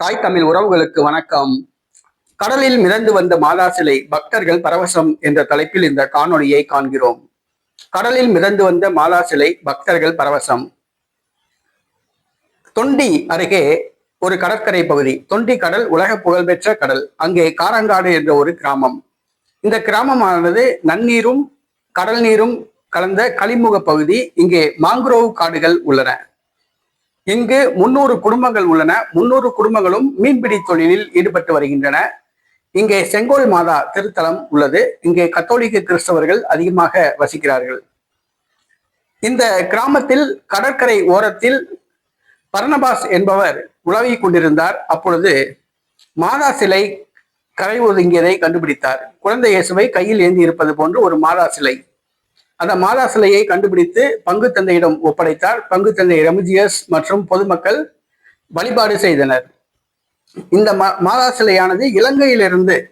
தாய் தமிழ் உறவுகளுக்கு வணக்கம். கடலில் மிதந்து வந்த மாதா சிலை பக்தர்கள் பரவசம் என்ற தலைப்பில் இந்த காணொளியை காண்கிறோம். கடலில் மிதந்து வந்த மாதா சிலை பக்தர்கள் பரவசம். தொண்டி அருகே ஒரு கடற்கரை பகுதி. தொண்டி கடல் உலக புகழ்பெற்ற கடல். அங்கே காரங்காடு என்ற ஒரு கிராமம். இந்த கிராமமானது நன்னீரும் கடல் நீரும் கலந்த கலிமுக பகுதி. இங்கே மாங்குரோவ் காடுகள் உள்ளன. இங்கு முன்னூறு குடும்பங்கள் உள்ளன. முன்னூறு குடும்பங்களும் மீன்பிடி தொழிலில் ஈடுபட்டு வருகின்றன. இங்கே செங்கோல் மாதா திருத்தலம் உள்ளது. இங்கே கத்தோலிக்க கிறிஸ்தவர்கள் அதிகமாக வசிக்கிறார்கள். இந்த கிராமத்தில் கடற்கரை ஓரத்தில் பர்ணபாஸ் என்பவர் உலவி கொண்டிருந்தார். அப்பொழுது மாதா சிலை கரை ஒதுங்கியதை கண்டுபிடித்தார். குழந்தை இயேசுவை கையில் ஏந்தி இருப்பது போன்று ஒரு மாதா சிலை. அந்த மாதா சிலையை கண்டுபிடித்து பங்கு தந்தையிடம் ஒப்படைத்தார். பங்கு தந்தை ரெமிஜியஸ் மற்றும் பொதுமக்கள் வழிபாடு செய்தனர். இந்த மா- மாதா சிலையானது இலங்கையிலிருந்து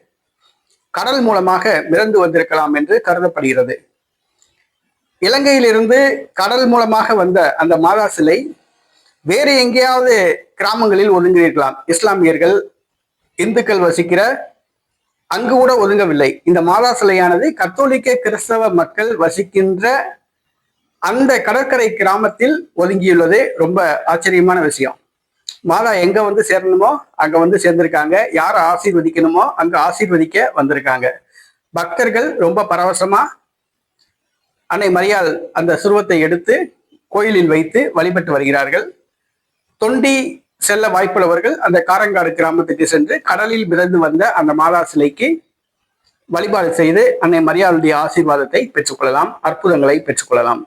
கடல் மூலமாக மிதந்து வந்திருக்கலாம் என்று கருதப்படுகிறது. இலங்கையிலிருந்து கடல் மூலமாக வந்த அந்த மாதா சிலை வேறு எங்கேயாவது கிராமங்களில் ஒதுங்கியிருக்கலாம். இஸ்லாமியர்கள் இந்துக்கள் வசிக்கிற அங்கு கூட ஒதுங்கவில்லை. இந்த மாதா சிலையானது கத்தோலிக்க கிறிஸ்தவ மக்கள் வசிக்கின்ற அந்த கடற்கரை கிராமத்தில் ஒதுங்கியுள்ளது. ரொம்ப ஆச்சரியமான விஷயம். மாதா எங்க வந்து சேரணுமோ அங்க வந்து சேர்ந்திருக்காங்க. யாரை ஆசீர்வதிக்கணுமோ அங்க ஆசீர்வதிக்க வந்திருக்காங்க. பக்தர்கள் ரொம்ப பரவசமா அன்னை மரியாள் அந்த சுருவத்தை எடுத்து கோயிலில் வைத்து வழிபட்டு வருகிறார்கள். தொண்டி செல்ல வாய்ப்புள்ளவர்கள் அந்த காரங்காடு கிராமத்துக்கு சென்று கடலில் மிதந்து வந்த அந்த மாதா சிலைக்கு வழிபாடு செய்து அன்னை மரியாளுடைய ஆசீர்வாதத்தை பெற்றுக்கொள்ளலாம் அற்புதங்களை பெற்றுக்கொள்ளலாம்.